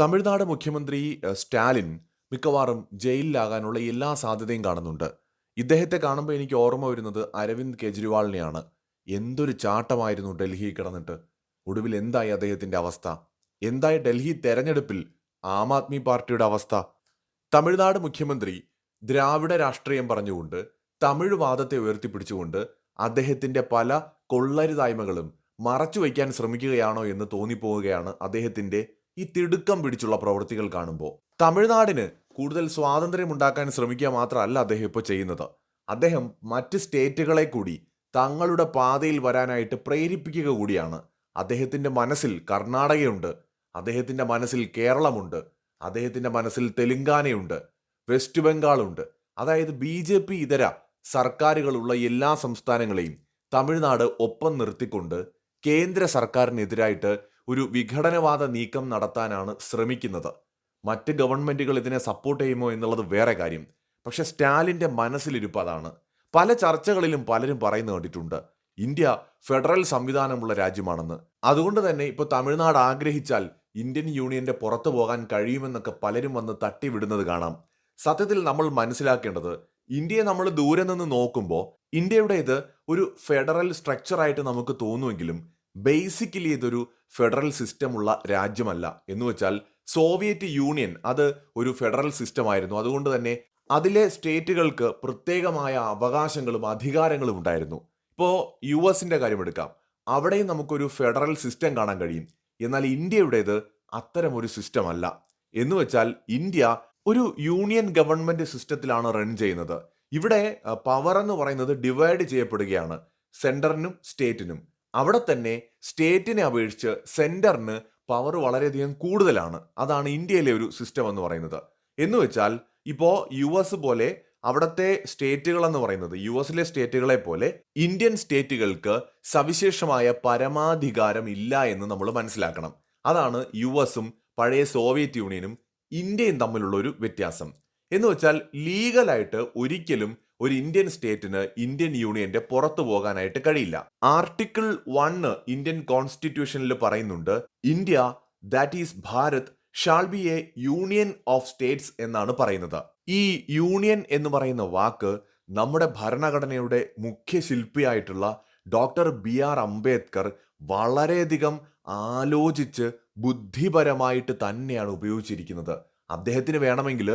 തമിഴ്നാട് മുഖ്യമന്ത്രി സ്റ്റാലിൻ മിക്കവാറും ജയിലിലാകാനുള്ള എല്ലാ സാധ്യതയും കാണുന്നുണ്ട്. ഇദ്ദേഹത്തെ കാണുമ്പോൾ എനിക്ക് ഓർമ്മ വരുന്നത് അരവിന്ദ് കെജ്രിവാളിനെയാണ്. എന്തൊരു ചാട്ടമായിരുന്നു ഡൽഹി കിടന്നിട്ട്. ഒടുവിൽ എന്തായി അദ്ദേഹത്തിന്റെ അവസ്ഥ? എന്തായി ഡൽഹി തെരഞ്ഞെടുപ്പിൽ ആം ആദ്മി പാർട്ടിയുടെ അവസ്ഥ? തമിഴ്നാട് മുഖ്യമന്ത്രി ദ്രാവിഡ രാഷ്ട്രീയം പറഞ്ഞുകൊണ്ട് തമിഴ് വാദത്തെ ഉയർത്തിപ്പിടിച്ചുകൊണ്ട് അദ്ദേഹത്തിന്റെ പല കൊള്ളരുതായ്മകളും മറച്ചു വയ്ക്കാൻ ശ്രമിക്കുകയാണോ എന്ന് തോന്നിപ്പോവുകയാണ് അദ്ദേഹത്തിന്റെ ഈ തിടുക്കം പിടിച്ചുള്ള പ്രവൃത്തികൾ കാണുമ്പോൾ തമിഴ്നാടിന് കൂടുതൽ സ്വാതന്ത്ര്യം ഉണ്ടാക്കാൻ ശ്രമിക്കുക മാത്രമല്ല അദ്ദേഹം ഇപ്പോൾ ചെയ്യുന്നത്. അദ്ദേഹം മറ്റ് സ്റ്റേറ്റുകളെ കൂടി തങ്ങളുടെ പാതയിൽ വരാനായിട്ട് പ്രേരിപ്പിക്കുക കൂടിയാണ്. അദ്ദേഹത്തിന്റെ മനസ്സിൽ കർണാടകയുണ്ട്. അദ്ദേഹത്തിന്റെ മനസ്സിൽ കേരളമുണ്ട്. അദ്ദേഹത്തിന്റെ മനസ്സിൽ തെലുങ്കാനയുണ്ട്. വെസ്റ്റ് ബംഗാളുണ്ട്. അതായത് ബി ജെ പി ഇതര സർക്കാരുകളുള്ള എല്ലാ സംസ്ഥാനങ്ങളെയും തമിഴ്നാട് ഒപ്പം നിർത്തിക്കൊണ്ട് കേന്ദ്ര സർക്കാരിനെതിരായിട്ട് ഒരു വിഘടനവാദ നീക്കം നടത്താനാണ് ശ്രമിക്കുന്നത്. മറ്റ് ഗവൺമെന്റുകൾ ഇതിനെ സപ്പോർട്ട് ചെയ്യുമോ എന്നുള്ളത് വേറെ കാര്യം. പക്ഷെ സ്റ്റാലിന്റെ മനസ്സിലിരിപ്പ് അതാണ്. പല ചർച്ചകളിലും പലരും പറയുന്നു കണ്ടിട്ടുണ്ട്. ഇന്ത്യ ഫെഡറൽ സംവിധാനമുള്ള രാജ്യമാണെന്ന്. അതുകൊണ്ട് തന്നെ ഇപ്പോൾ തമിഴ്നാട് ആഗ്രഹിച്ചാൽ ഇന്ത്യൻ യൂണിയന്റെ പുറത്തു പോകാൻ കഴിയുമെന്നൊക്കെ പലരും വന്ന് തട്ടിവിടുന്നത് കാണാം. സത്യത്തിൽ നമ്മൾ മനസ്സിലാക്കേണ്ടത് ഇന്ത്യയെ നമ്മൾ ദൂരെ നിന്ന് നോക്കുമ്പോൾ ഇന്ത്യയുടെ ഇത് ഒരു ഫെഡറൽ സ്ട്രക്ചറായിട്ട് നമുക്ക് തോന്നുമെങ്കിലും ബേസിക്കലി ഇതൊരു ഫെഡറൽ സിസ്റ്റം ഉള്ള രാജ്യമല്ല. എന്ന് വെച്ചാൽ സോവിയറ്റ് യൂണിയൻ അത് ഒരു ഫെഡറൽ സിസ്റ്റം ആയിരുന്നു. അതുകൊണ്ട് തന്നെ അതിലെ സ്റ്റേറ്റുകൾക്ക് പ്രത്യേകമായ അവകാശങ്ങളും അധികാരങ്ങളും ഉണ്ടായിരുന്നു. ഇപ്പോൾ യു എസിന്റെ കാര്യം എടുക്കാം. അവിടെയും നമുക്കൊരു ഫെഡറൽ സിസ്റ്റം കാണാൻ കഴിയും. എന്നാൽ ഇന്ത്യയുടേത് അത്തരം ഒരു സിസ്റ്റം അല്ല. എന്ന് വെച്ചാൽ ഇന്ത്യ ഒരു യൂണിയൻ ഗവൺമെന്റ് സിസ്റ്റത്തിലാണ് റൺ ചെയ്യുന്നത്. ഇവിടെ പവർ എന്ന് പറയുന്നത് ഡിവൈഡ് ചെയ്യപ്പെടുകയാണ്. സെന്ററിനും സ്റ്റേറ്റിനും അവിടെ തന്നെ സ്റ്റേറ്റിനെ അപേക്ഷിച്ച് സെന്ററിന് പവർ വളരെയധികം കൂടുതലാണ്. അതാണ് ഇന്ത്യയിലെ ഒരു സിസ്റ്റം എന്ന് പറയുന്നത്. എന്ന് വെച്ചാൽ ഇപ്പോൾ യു എസ് പോലെ അവിടുത്തെ സ്റ്റേറ്റുകൾ എന്ന് പറയുന്നത് യു എസിലെ സ്റ്റേറ്റുകളെ പോലെ ഇന്ത്യൻ സ്റ്റേറ്റുകൾക്ക് സവിശേഷമായ പരമാധികാരം ഇല്ല എന്ന് നമ്മൾ മനസ്സിലാക്കണം. അതാണ് യു എസും പഴയ സോവിയറ്റ് യൂണിയനും ഇന്ത്യയും തമ്മിലുള്ള ഒരു വ്യത്യാസം. എന്ന് വെച്ചാൽ ലീഗലായിട്ട് ഒരിക്കലും ഒരു ഇന്ത്യൻ സ്റ്റേറ്റിന് ഇന്ത്യൻ യൂണിയന്റെ പുറത്തു പോകാനായിട്ട് കഴിയില്ല. ആർട്ടിക്കിൾ വണ്ണ് ഇന്ത്യൻ കോൺസ്റ്റിറ്റ്യൂഷനിൽ പറയുന്നുണ്ട് India that is Bharat shall be a union of states എന്നാണ് പറയുന്നത്. ഈ യൂണിയൻ എന്ന് പറയുന്ന വാക്ക് നമ്മുടെ ഭരണഘടനയുടെ മുഖ്യ ശില്പിയായിട്ടുള്ള ഡോക്ടർ ബി ആർ അംബേദ്കർ വളരെയധികം ആലോചിച്ച് ബുദ്ധിപരമായിട്ട് തന്നെയാണ് ഉപയോഗിച്ചിരിക്കുന്നത്. അദ്ദേഹത്തിന് വേണമെങ്കിൽ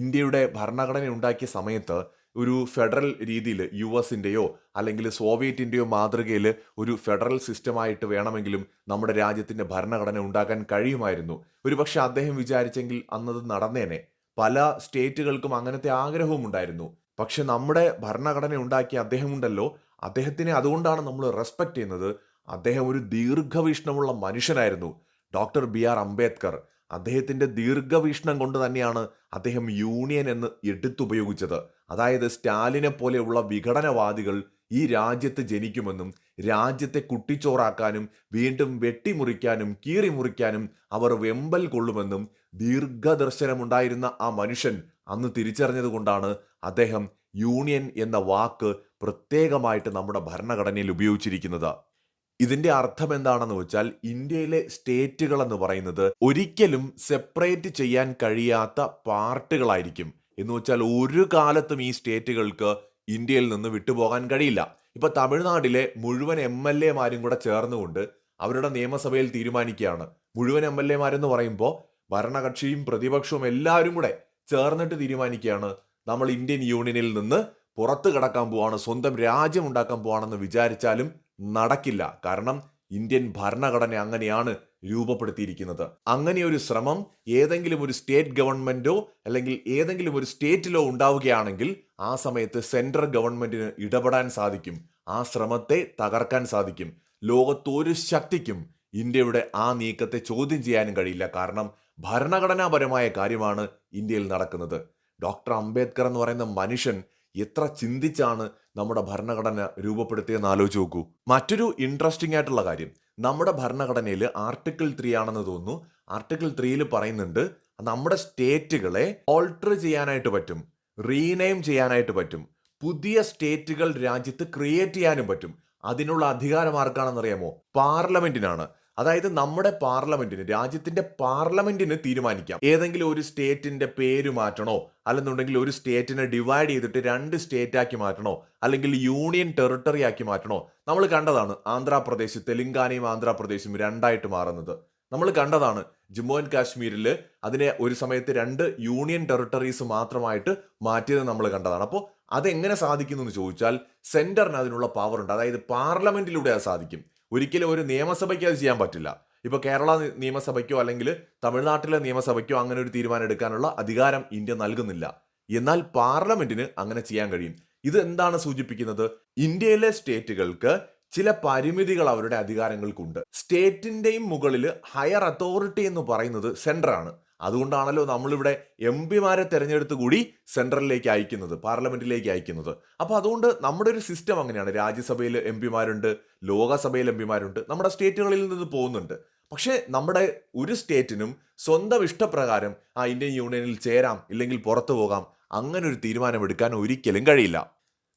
ഇന്ത്യയുടെ ഭരണഘടന ഉണ്ടാക്കിയ സമയത്ത് ഒരു ഫെഡറൽ രീതിയിൽ യു എസിന്റെയോ അല്ലെങ്കിൽ സോവിയറ്റിന്റെയോ മാതൃകയിൽ ഒരു ഫെഡറൽ സിസ്റ്റമായിട്ട് വേണമെങ്കിലും നമ്മുടെ രാജ്യത്തിന്റെ ഭരണഘടന ഉണ്ടാക്കാൻ കഴിയുമായിരുന്നു. ഒരുപക്ഷെ അദ്ദേഹം വിചാരിച്ചെങ്കിൽ അന്നത് നടന്നേനെ. പല സ്റ്റേറ്റുകൾക്കും അങ്ങനത്തെ ആഗ്രഹവും ഉണ്ടായിരുന്നു. പക്ഷെ നമ്മുടെ ഭരണഘടന ഉണ്ടാക്കിയ അദ്ദേഹമുണ്ടല്ലോ അദ്ദേഹത്തിനെ അതുകൊണ്ടാണ് നമ്മൾ റെസ്പെക്ട് ചെയ്യുന്നത്. അദ്ദേഹം ഒരു ദീർഘവീക്ഷണമുള്ള മനുഷ്യനായിരുന്നു. Doctor B R Ambedkar. അദ്ദേഹത്തിന്റെ ദീർഘവീക്ഷണം കൊണ്ട് തന്നെയാണ് അദ്ദേഹം യൂണിയൻ എന്ന് എടുത്തുപയോഗിച്ചത്. അതായത് സ്റ്റാലിനെ പോലെയുള്ള വിഘടനവാദികൾ ഈ രാജ്യത്ത് ജനിക്കുമെന്നും രാജ്യത്തെ കുട്ടിച്ചോറാക്കാനും വീണ്ടും വെട്ടിമുറിക്കാനും കീറിമുറിക്കാനും അവർ വെമ്പൽ കൊള്ളുമെന്നും ദീർഘദർശനമുണ്ടായിരുന്ന ആ മനുഷ്യൻ അന്ന് തിരിച്ചറിഞ്ഞതുകൊണ്ടാണ് അദ്ദേഹം യൂണിയൻ എന്ന വാക്ക് പ്രത്യേകമായിട്ട് നമ്മുടെ ഭരണഘടനയിൽ ഉപയോഗിച്ചിരിക്കുന്നത്. ഇതിന്റെ അർത്ഥം എന്താണെന്ന് വെച്ചാൽ ഇന്ത്യയിലെ സ്റ്റേറ്റുകൾ എന്ന് പറയുന്നത് ഒരിക്കലും സെപ്പറേറ്റ് ചെയ്യാൻ കഴിയാത്ത പാർട്ടുകളായിരിക്കും. എന്ന് വെച്ചാൽ ഒരു കാലത്തും ഈ സ്റ്റേറ്റുകൾക്ക് ഇന്ത്യയിൽ നിന്ന് വിട്ടുപോകാൻ കഴിയില്ല. ഇപ്പൊ തമിഴ്നാട്ടിലെ മുഴുവൻ എം എൽ എമാരും കൂടെ ചേർന്നുകൊണ്ട് അവരുടെ നിയമസഭയിൽ തീരുമാനിക്കുകയാണ്. മുഴുവൻ എം എൽ എമാരെന്ന് പറയുമ്പോൾ ഭരണകക്ഷിയും പ്രതിപക്ഷവും എല്ലാവരും കൂടെ ചേർന്നിട്ട് തീരുമാനിക്കുകയാണ്. നമ്മൾ ഇന്ത്യൻ യൂണിയനിൽ നിന്ന് പുറത്തു കടക്കാൻ പോവാണ് സ്വന്തം രാജ്യം ഉണ്ടാക്കാൻ പോവാണെന്ന് വിചാരിച്ചാലും നടക്കില്ല. കാരണം ഇന്ത്യൻ ഭരണഘടന അങ്ങനെയാണ് രൂപപ്പെടുത്തിയിരിക്കുന്നത്. അങ്ങനെ ഒരു ശ്രമം ഏതെങ്കിലും ഒരു സ്റ്റേറ്റ് ഗവൺമെന്റോ അല്ലെങ്കിൽ ഏതെങ്കിലും ഒരു സ്റ്റേറ്റിലോ ഉണ്ടാവുകയാണെങ്കിൽ ആ സമയത്ത് സെൻട്രൽ ഗവൺമെന്റിന് ഇടപെടാൻ സാധിക്കും. ആ ശ്രമത്തെ തകർക്കാൻ സാധിക്കും. ലോകത്തൊരു ശക്തിക്കും ഇന്ത്യയുടെ ആ നീക്കത്തെ ചോദ്യം ചെയ്യാനും കഴിയില്ല. കാരണം ഭരണഘടനാപരമായ കാര്യമാണ് ഇന്ത്യയിൽ നടക്കുന്നത്. ഡോക്ടർ അംബേദ്കർ എന്ന് പറയുന്ന മനുഷ്യൻ എത്ര ചിന്തിച്ചാണ് നമ്മുടെ ഭരണഘടന രൂപപ്പെടുത്തിയെന്ന് ആലോചിച്ച് നോക്കൂ. മറ്റൊരു ഇൻട്രസ്റ്റിംഗ് ആയിട്ടുള്ള കാര്യം. നമ്മുടെ ഭരണഘടനയിൽ ആർട്ടിക്കിൾ ത്രീ ആണെന്ന് തോന്നുന്നു. ആർട്ടിക്കിൾ ത്രീയിൽ പറയുന്നുണ്ട് നമ്മുടെ സ്റ്റേറ്റുകളെ ഓൾട്ടർ ചെയ്യാനായിട്ട് പറ്റും റീനെയിം ചെയ്യാനായിട്ട് പറ്റും പുതിയ സ്റ്റേറ്റുകൾ രാജ്യത്ത് ക്രിയേറ്റ് ചെയ്യാനും പറ്റും. അതിനുള്ള അധികാരം ആർക്കാണെന്നറിയാമോ? പാർലമെന്റിനാണ്. അതായത് നമ്മുടെ പാർലമെന്റിന് രാജ്യത്തിന്റെ പാർലമെന്റിന് തീരുമാനിക്കാം. ഏതെങ്കിലും ഒരു സ്റ്റേറ്റിന്റെ പേര് മാറ്റണോ അല്ലെന്നുണ്ടെങ്കിൽ ഒരു സ്റ്റേറ്റിനെ ഡിവൈഡ് ചെയ്തിട്ട് രണ്ട് സ്റ്റേറ്റ് ആക്കി മാറ്റണോ അല്ലെങ്കിൽ യൂണിയൻ ടെറിട്ടറി ആക്കി മാറ്റണോ നമ്മൾ കണ്ടതാണ് ആന്ധ്രാപ്രദേശ് തെലുങ്കാനയും ആന്ധ്രാപ്രദേശും രണ്ടായിട്ട് മാറുന്നത്. നമ്മൾ കണ്ടതാണ് ജമ്മു ആൻഡ് കാശ്മീരിൽ അതിനെ ഒരു സമയത്ത് രണ്ട് യൂണിയൻ ടെറിട്ടറീസ് മാത്രമായിട്ട് മാറ്റിയത് നമ്മൾ കണ്ടതാണ്. അപ്പോൾ അതെങ്ങനെ സാധിക്കുന്നു എന്ന് ചോദിച്ചാൽ സെന്ററിന് അതിനുള്ള പവർ ഉണ്ട്. അതായത് പാർലമെന്റിലൂടെ അത് സാധിക്കും. ഒരിക്കലും ഒരു നിയമസഭയ്ക്ക് അത് ചെയ്യാൻ പറ്റില്ല. ഇപ്പൊ കേരള നിയമസഭയ്ക്കോ അല്ലെങ്കിൽ തമിഴ്നാട്ടിലെ നിയമസഭയ്ക്കോ അങ്ങനെ ഒരു തീരുമാനം എടുക്കാനുള്ള അധികാരം ഇന്ത്യ നൽകുന്നില്ല. എന്നാൽ പാർലമെന്റിന് അങ്ങനെ ചെയ്യാൻ കഴിയും. ഇത് എന്താണ് സൂചിപ്പിക്കുന്നത്? ഇന്ത്യയിലെ സ്റ്റേറ്റുകൾക്ക് ചില പരിമിതികൾ അവരുടെ അധികാരങ്ങൾക്കുണ്ട്. സ്റ്റേറ്റിന്റെയും മുകളിൽ ഹയർ അതോറിറ്റി എന്ന് പറയുന്നത് സെൻട്രലാണ് അതുകൊണ്ടാണല്ലോ നമ്മളിവിടെ എം പിമാരെ തെരഞ്ഞെടുത്ത് കൂടി സെൻട്രലിലേക്ക് അയക്കുന്നത് പാർലമെന്റിലേക്ക് അയക്കുന്നത്. അപ്പോൾ അതുകൊണ്ട് നമ്മുടെ ഒരു സിസ്റ്റം അങ്ങനെയാണ്. രാജ്യസഭയിൽ എം പിമാരുണ്ട് ലോകസഭയിൽ എം പിമാരുണ്ട് നമ്മുടെ സ്റ്റേറ്റുകളിൽ നിന്ന് പോകുന്നുണ്ട്. പക്ഷേ നമ്മുടെ ഒരു സ്റ്റേറ്റിനും സ്വന്തം ഇഷ്ടപ്രകാരം ആ ഇന്ത്യൻ യൂണിയനിൽ ചേരാം ഇല്ലെങ്കിൽ പുറത്തു പോകാം അങ്ങനെ ഒരു തീരുമാനമെടുക്കാൻ ഒരിക്കലും കഴിയില്ല.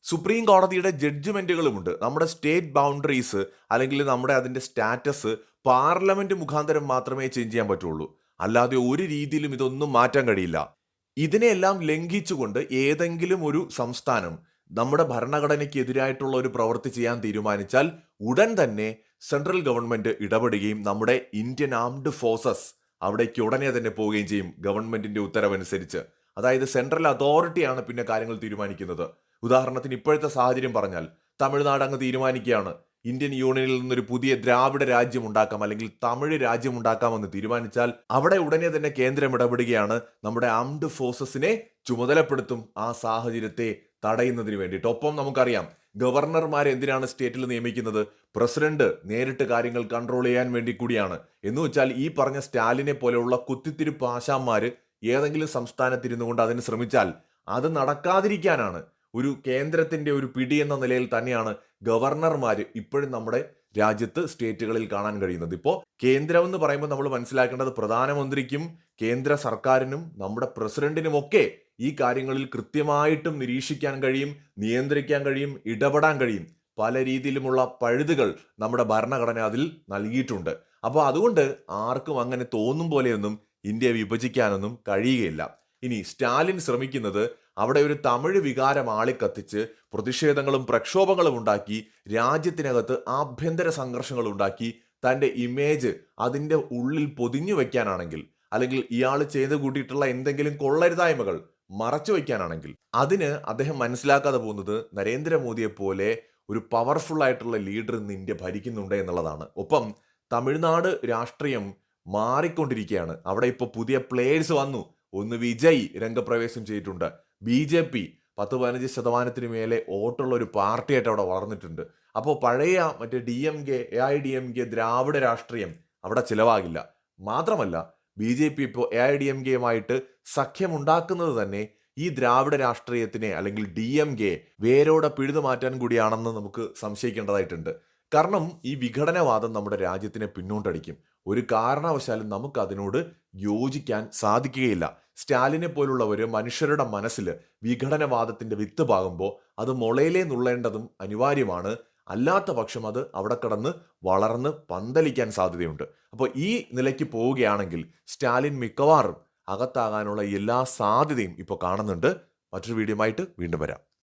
സുപ്രീം കോടതിയുടെ ജഡ്ജ്മെന്റുകളുമുണ്ട് നമ്മുടെ സ്റ്റേറ്റ് ബൗണ്ടറീസ് അല്ലെങ്കിൽ നമ്മുടെ അതിന്റെ സ്റ്റാറ്റസ് പാർലമെന്റ് മുഖാന്തരം മാത്രമേ ചേഞ്ച് ചെയ്യാൻ പറ്റുള്ളൂ. അല്ലാതെ ഒരു രീതിയിലും ഇതൊന്നും മാറ്റാൻ കഴിയില്ല. ഇതിനെയെല്ലാം ലംഘിച്ചുകൊണ്ട് ഏതെങ്കിലും ഒരു സംസ്ഥാനം നമ്മുടെ ഭരണഘടനയ്ക്ക് എതിരായിട്ടുള്ള ഒരു പ്രവൃത്തി ചെയ്യാൻ തീരുമാനിച്ചാൽ ഉടൻ തന്നെ സെൻട്രൽ ഗവൺമെന്റ് ഇടപെടുകയും നമ്മുടെ ഇന്ത്യൻ ആംഡ് ഫോഴ്സസ് അവിടേക്ക് ഉടനെ തന്നെ പോവുകയും ചെയ്യും ഗവൺമെന്റിന്റെ ഉത്തരവനുസരിച്ച്. അതായത് സെൻട്രൽ അതോറിറ്റിയാണ് പിന്നെ കാര്യങ്ങൾ തീരുമാനിക്കുന്നത്. ഉദാഹരണത്തിന് ഇപ്പോഴത്തെ സാഹചര്യം പറഞ്ഞാൽ തമിഴ്നാട് അങ്ങ് തീരുമാനിക്കുകയാണ്. ഇന്ത്യൻ യൂണിയനിൽ നിന്നൊരു പുതിയ ദ്രാവിഡ രാജ്യം ഉണ്ടാക്കാം അല്ലെങ്കിൽ തമിഴ് രാജ്യം ഉണ്ടാക്കാമെന്ന് തീരുമാനിച്ചാൽ അവിടെ ഉടനെ തന്നെ കേന്ദ്രം ഇടപെടുകയാണ് നമ്മുടെ ആംഡ് ഫോഴ്സസിനെ ചുമതലപ്പെടുത്തും ആ സാഹചര്യത്തെ തടയുന്നതിന് വേണ്ടിയിട്ട്. ഒപ്പം നമുക്കറിയാം ഗവർണർമാരെ എന്തിനാണ് സ്റ്റേറ്റിൽ നിയമിക്കുന്നത്? പ്രസിഡന്റ് നേരിട്ട് കാര്യങ്ങൾ കൺട്രോൾ ചെയ്യാൻ വേണ്ടി കൂടിയാണ്. എന്ന് വെച്ചാൽ ഈ പറഞ്ഞ സ്റ്റാലിനെ പോലെയുള്ള കുത്തിത്തിരിപ്പ് ആശാന്മാർ ഏതെങ്കിലും സംസ്ഥാനത്തിരുന്നു കൊണ്ട് അതിന് ശ്രമിച്ചാൽ അത് നടക്കാതിരിക്കാനാണ്. ഒരു കേന്ദ്രത്തിന്റെ ഒരു പിടി എന്ന നിലയിൽ തന്നെയാണ് ഗവർണർമാർ ഇപ്പോഴും നമ്മുടെ രാജ്യത്ത് സ്റ്റേറ്റുകളിൽ കാണാൻ കഴിയുന്നത്. ഇപ്പോൾ കേന്ദ്രം എന്ന് പറയുമ്പോൾ നമ്മൾ മനസ്സിലാക്കേണ്ടത് പ്രധാനമന്ത്രിക്കും കേന്ദ്ര സർക്കാരിനും നമ്മുടെ പ്രസിഡന്റിനുമൊക്കെ ഈ കാര്യങ്ങളിൽ കൃത്യമായിട്ടും നിരീക്ഷിക്കാൻ കഴിയും നിയന്ത്രിക്കാൻ കഴിയും ഇടപെടാൻ കഴിയും. പല രീതിയിലുമുള്ള പഴുതുകൾ നമ്മുടെ ഭരണഘടന അതിൽ നൽകിയിട്ടുണ്ട്. അപ്പോൾ അതുകൊണ്ട് ആർക്കും അങ്ങനെ തോന്നും പോലെയൊന്നും ഇന്ത്യ വിഭജിക്കാനൊന്നും കഴിയുകയില്ല. ഇനി സ്റ്റാലിൻ ശ്രമിക്കുന്നത് അവിടെ ഒരു തമിഴ് വികാരം ആളിക്കത്തിച്ച് പ്രതിഷേധങ്ങളും പ്രക്ഷോഭങ്ങളും ഉണ്ടാക്കി രാജ്യത്തിനകത്ത് ആഭ്യന്തര സംഘർഷങ്ങൾ ഉണ്ടാക്കി തന്റെ ഇമേജ് അതിന്റെ ഉള്ളിൽ പൊതിഞ്ഞു വെക്കാനാണെങ്കിൽ അല്ലെങ്കിൽ ഇയാൾ ചെയ്ത് കൂട്ടിയിട്ടുള്ള എന്തെങ്കിലും കൊള്ളരുതായ്മകൾ മറച്ചു വയ്ക്കാനാണെങ്കിൽ അതിന് അദ്ദേഹം മനസ്സിലാക്കാതെ പോകുന്നത് നരേന്ദ്രമോദിയെ പോലെ ഒരു പവർഫുൾ ആയിട്ടുള്ള ലീഡർ ഇന്ന് ഇന്ത്യ ഭരിക്കുന്നുണ്ട് എന്നുള്ളതാണ്. ഒപ്പം തമിഴ്നാട് രാഷ്ട്രീയം മാറിക്കൊണ്ടിരിക്കുകയാണ്. അവിടെ ഇപ്പോൾ പുതിയ പ്ലേയേഴ്സ് വന്നു. ഒന്ന് വിജയ് രംഗപ്രവേശം ചെയ്തിട്ടുണ്ട്. ബി ജെ പി പത്ത് പതിനഞ്ച് ശതമാനത്തിന് മേലെ വോട്ടുള്ള ഒരു പാർട്ടിയായിട്ട് അവിടെ വളർന്നിട്ടുണ്ട്. അപ്പോൾ പഴയ മറ്റേ D M K A I D M K ദ്രാവിഡ രാഷ്ട്രീയം അവിടെ ചിലവാകില്ല. മാത്രമല്ല ബി ജെ പി ഇപ്പോൾ എ ഐ ഡി എം കെയുമായിട്ട് സഖ്യമുണ്ടാക്കുന്നത് തന്നെ ഈ ദ്രാവിഡ രാഷ്ട്രീയത്തിനെ അല്ലെങ്കിൽ ഡി എം കെ വേരോടെ പിഴുതു മാറ്റാൻ കൂടിയാണെന്ന് നമുക്ക് സംശയിക്കേണ്ടതായിട്ടുണ്ട്. കാരണം ഈ വിഘടനവാദം നമ്മുടെ രാജ്യത്തിനെ പിന്നോട്ടടിക്കും. ഒരു കാരണവശാലും നമുക്ക് അതിനോട് യോജിക്കാൻ സാധിക്കുകയില്ല. സ്റ്റാലിനെ പോലുള്ളവർ മനുഷ്യരുടെ മനസ്സിൽ വിഘടനവാദത്തിന്റെ വിത്ത് പാകുമ്പോൾ അത് മുളയിലേ നുള്ളേണ്ടതും അനിവാര്യമാണ്. അല്ലാത്ത പക്ഷം അത് അവിടെ കടന്ന് വളർന്ന് പന്തലിക്കാൻ സാധ്യതയുണ്ട്. അപ്പോൾ ഈ നിലയ്ക്ക് പോവുകയാണെങ്കിൽ സ്റ്റാലിൻ മിക്കവാറും അകത്താകാനുള്ള എല്ലാ സാധ്യതയും ഇപ്പോൾ കാണുന്നുണ്ട്. മറ്റൊരു വീഡിയോ വീണ്ടും വരാം.